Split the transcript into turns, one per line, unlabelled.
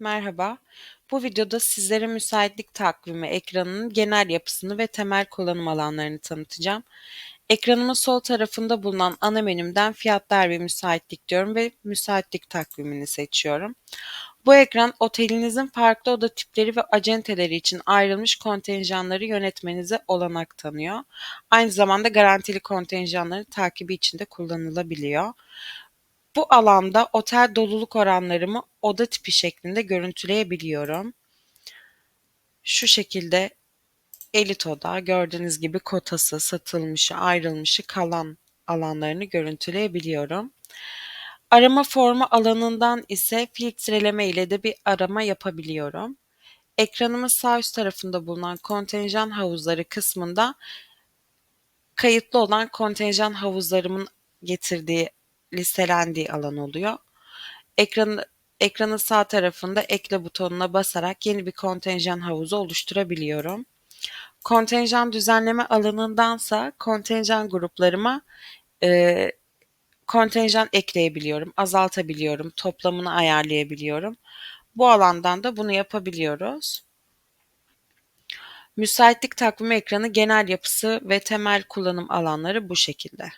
Merhaba. Bu videoda sizlere müsaitlik takvimi ekranının genel yapısını ve temel kullanım alanlarını tanıtacağım. Ekranımın sol tarafında bulunan ana menümden fiyatlar ve müsaitlik diyorum ve müsaitlik takvimini seçiyorum. Bu ekran otelinizin farklı oda tipleri ve acenteleri için ayrılmış kontenjanları yönetmenize olanak tanıyor. Aynı zamanda garantili kontenjanların takibi için de kullanılabiliyor. Bu alanda otel doluluk oranlarımı oda tipi şeklinde görüntüleyebiliyorum. Şu şekilde elit oda gördüğünüz gibi kotası, satılmışı, ayrılmışı, kalan alanlarını görüntüleyebiliyorum. Arama formu alanından ise filtreleme ile de bir arama yapabiliyorum. Ekranımın sağ üst tarafında bulunan kontenjan havuzları kısmında kayıtlı olan kontenjan havuzlarımın getirdiği listelendiği alan oluyor. Ekranı, ekranın sağ tarafında ekle butonuna basarak yeni bir kontenjan havuzu oluşturabiliyorum. Kontenjan düzenleme alanındansa kontenjan gruplarıma e, kontenjan ekleyebiliyorum, azaltabiliyorum, toplamını ayarlayabiliyorum. Bu alandan da bunu yapabiliyoruz. Müsaitlik takvimi ekranı genel yapısı ve temel kullanım alanları bu şekilde.